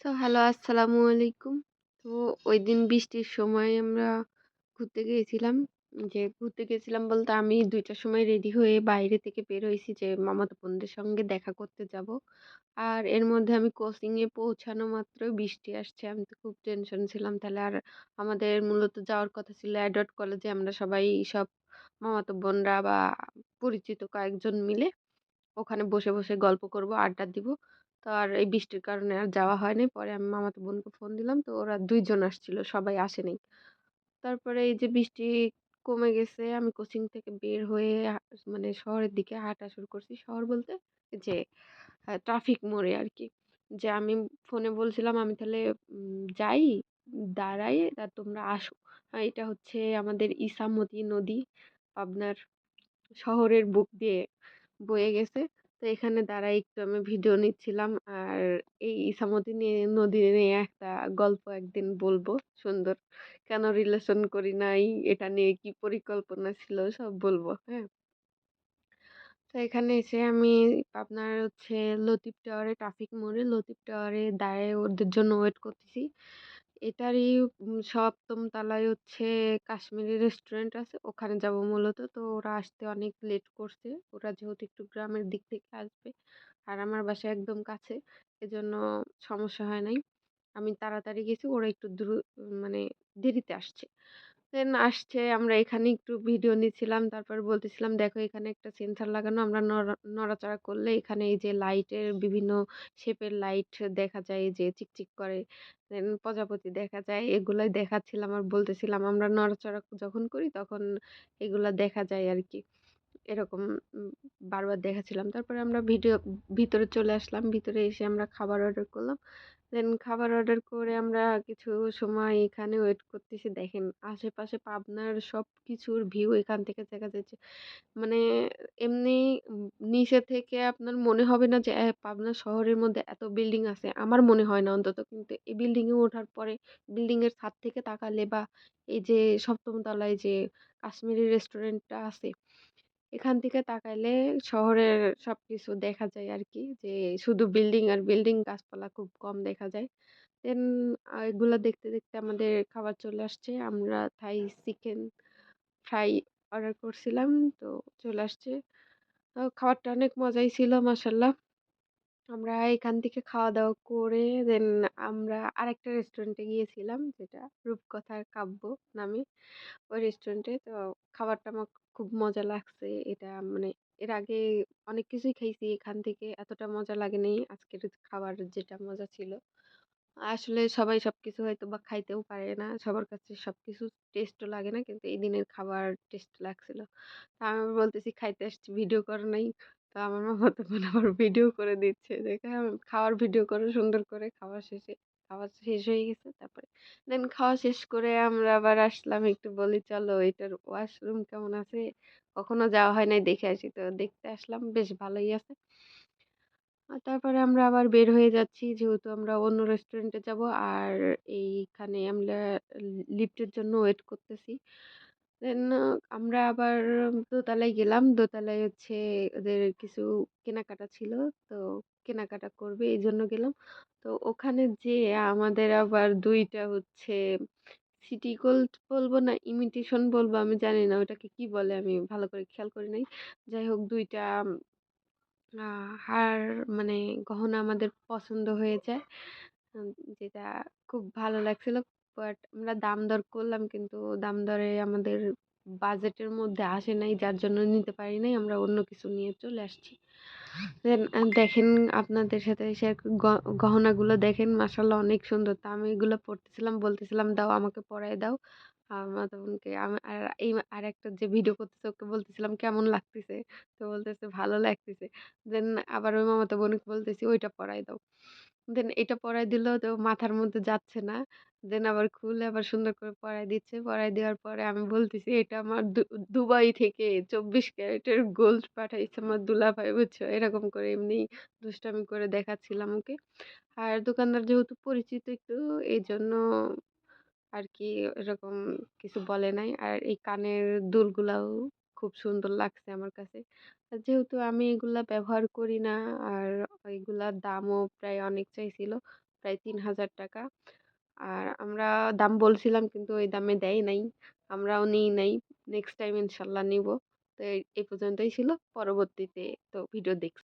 So hello আসসালামু আলাইকুম। তো ওই দিন বৃষ্টির সময় আমরা ঘুরতে গিয়েছিলাম। যে ঘুরতে গেছিলাম বলতে আমি দুইটার সময় রেডি হয়ে বাইরে থেকে বের হয়েছি যে মামাতো বোনদের সঙ্গে দেখা করতে যাব। আর এর মধ্যে আমি কোচিং এ পৌঁছানো মাত্রই বৃষ্টি আসছে। আমি তো খুব টেনশন ছিলাম। তাহলে আর আমাদের মূলত যাওয়ার কথা ছিল এডওয়ার্ড কলেজে আমরা সবাই সব মামাতো বোনরা বা পরিচিত কয়েকজন মিলে ওখানে বসে, বসে গল্প করব, আড্ডা দিব। তো আর এই বৃষ্টির কারণে আর যাওয়া হয়নি। পরে আমি মামাতো বোনকে ফোন দিলাম। তো ওরা ২ জন আসছিল। সবাই আসে নাই। তারপরে এই যে বৃষ্টি কমে গেছে। আমি কোচিং থেকে বের হয়ে মানে শহরের দিকে হাঁটা শুরু করছি। শহর বলতে যে ট্রাফিক মোড়ে আর কি যে আমি ফোনে বলছিলাম আমি তাহলে যাই, দাঁড়াই আর তোমরা আসো। এটা হচ্ছে আমাদের ইসামতি নদী। পাবনার শহরের বুক দিয়ে বয়ে গেছে। তো এখানে দাঁড়ায় একটু আমি ভিডিও নিচ্ছিলাম। আর এই ইসামতি নিয়ে নদী নিয়ে একটা গল্প একদিন বলব সুন্দর। কেন রিলেশন করি নাই, এটা নিয়ে কি পরিকল্পনা ছিল সব বলব। হ্যাঁ? তো এখানে এসে আমি আপনার হচ্ছে লতিফ টাওয়ারে ট্রাফিক মোড়ে লতিফ টাওয়ারে দাঁড়ায় ওদের জন্য ওয়েট করতেছি। এটারই সপ্তম তলায় হচ্ছে কাশ্মীরি রেস্টুরেন্ট আছে। ওখানে যাব মূলত। তো ওরা আসতে অনেক লেট করছে। ওরা যেহেতু একটু গ্রামের দিক থেকে আসবে। আর আমার বাসা একদম কাছে। এজন্য সমস্যা হয় নাই। আমি তাড়াতাড়ি গেছি। ওরা একটু দ্রু মানে দেরিতে আসছে। দেন আসছে আমরা এখানে একটু ভিডিও নিচ্ছিলাম। তারপর বলতেছিলাম, "দেখো এখানে একটা সেন্সর লাগানো। আমরা নড়া নড়াচড়া করলে এখানে এই যে লাইটের বিভিন্ন শেপের লাইট দেখা যায় যে চিকচিক করে। দেন প্রজাপতি দেখা যায়। এগুলাই দেখাচ্ছিলাম আর বলতেছিলাম আমরা নড়াচড়া যখন করি তখন এগুলা দেখা যায় আর কি এরকম বারবার দেখাচ্ছিলাম। তারপরে আমরা ভিডিও ভিতরে চলে আসলাম। ভিতরে এসে আমরা খাবার অর্ডার করলাম। দেন খাবার অর্ডার করে আমরা কিছু সময় এখানে ওয়েট করতেছি। দেখেন আশেপাশে পাবনার সব কিছুর ভিউ এখান থেকে দেখা যাচ্ছে। মানে এমনি নিচে থেকে আপনার মনে হবে না যে, পাবনা শহরের মধ্যে এত বিল্ডিং আছে। আমার মনে হয় না অন্তত। কিন্তু এই বিল্ডিং এ ওঠার পরে বিল্ডিং এর ছাদ থেকে তাকালে বা এই যে ৭ম তলায় যে কাশ্মীরি রেস্টুরেন্টটা আছে এখান থেকে তাকাইলে শহরের সবকিছু দেখা যায় আর কি যে শুধু বিল্ডিং আর বিল্ডিং গাছপালা খুব কম দেখা যায়। দেন এগুলো দেখতে, দেখতে আমাদের খাবার চলে আসছে। আমরা থাই চিকেন ফ্রাই অর্ডার করছিলাম। তো চলে আসছে। খাবারটা অনেক মজাই ছিল মাশাআল্লাহ। আমরা এখান থেকে খাওয়া-দাওয়া করে দেন আমরা আরেকটা রেস্টুরেন্টে গিয়েছিলাম যেটা রূপকথার কাব্য নামে। ওই রেস্টুরেন্টে। তো খাবারটা আমার খুব মজা লাগছে। এটা মানে এর আগে অনেক কিছুই খাইছি এখান থেকে এতটা মজা লাগেনি আজকের খাবার যেটা মজা ছিল। আসলে সবাই সব কিছু হয়তো বা খাইতেও পারে না। সবার কাছে সব কিছু টেস্টও লাগে না। কিন্তু এই দিনের খাবার টেস্ট লাগছিল। তা আমি বলতেছি, "খাইতে আসছি, ভিডিও করো নাই?" তো আমার মা বোন আবার ভিডিও করে দিচ্ছে। দেখে খাওয়ার ভিডিও করো সুন্দর করে খাওয়া শেষে। খাওয়া শেষ হয়ে গেছে। তারপরে দেন খাওয়া শেষ করে আমরা আবার আসলাম একটু বলি, "চলো এটার ওয়াশরুম কেমন আছে? কখনো যাওয়া হয় নাই দেখে আসি।" তো দেখতে আসলাম বেশ ভালোই আছে। আ তারপরে আমরা আবার বের হয়ে যাচ্ছি যেহেতু আমরা অন্য রেস্টুরেন্টে যাব। আর এইখানে আমরা লিফটের জন্য ওয়েট করতেছি। দেন আমরা আবার দোতলায় গেলাম। দোতলায় হচ্ছে ওদের কিছু কেনাকাটা ছিল। তো কেনাকাটা করবে এই জন্য গেলাম। তো ওখানে যেয়ে আমাদের আবার দুইটা হচ্ছে সিটি গোল্ড বলব না ইমিটেশন বলব, আমি জানি না ওটাকে কি বলে, আমি ভালো করে খেয়াল করি নাই। যাই হোক, দুইটা হার মানে গহনা আমাদের পছন্দ হয়ে যায়। যেটা খুব ভালো লাগছিল। বাট আমরা দাম দর করলাম কিন্তু দাম দরে আমাদের বাজেটের মধ্যে আসে নাই। যার জন্য নিতে পারি নাই। আমরা অন্য কিছু নিয়ে চলে আসছি। দেন দেখেন আপনাদের সাথে শেয়ার গহনাগুলো দেখেন মাশাআল্লাহ অনেক সুন্দর। তো আমি এগুলো পড়তেছিলাম বলতেছিলাম, "দাও আমাকে পরায় দাও।" আমার বোনকে আর এই আরেকটা যে ভিডিও করতেছে ওকে বলতেছিলাম, "কেমন লাগতেছে?" তো বলতেছে, "ভালো লাগতেছে।" দেন আবার ওই মামাতো বোনকে বলতেছি, "ওইটা পরায় দাও।" দেন এটা পরায় দিল তো মাথার মধ্যে যাচ্ছে না। দেন আবার খুলে আবার সুন্দর করে পরায় দিচ্ছে। পরায় দেওয়ার পরে আমি বলতেছি, "এটা আমার দুবাই থেকে ২৪ ক্যারেটের গোল্ড পাঠাইছে আমার দুলাভাই" বুঝছ? এরকম করে এমনি দুষ্টামি করে দেখাচ্ছিলাম ওকে। আর দোকানদার যেহেতু পরিচিত একটু এই জন্য আর কি এরকম কিছু বলে নাই। আর এই কানের দুলগুলাও খুব সুন্দর লাগছে আমার কাছে। যেহেতু আমি এগুলা ব্যবহার করি না আর এগুলার দামও প্রায় অনেক চাইছিল। প্রায় তিন হাজার টাকা আর আমরা দাম বলছিলাম কিন্তু ওই দামে দেয় নাই, আমরাও নিই নাই নেক্সট টাইম ইনশাল্লাহ নিব। তো এই পর্যন্তই ছিল। পরবর্তীতে তো ভিডিও দেখছি।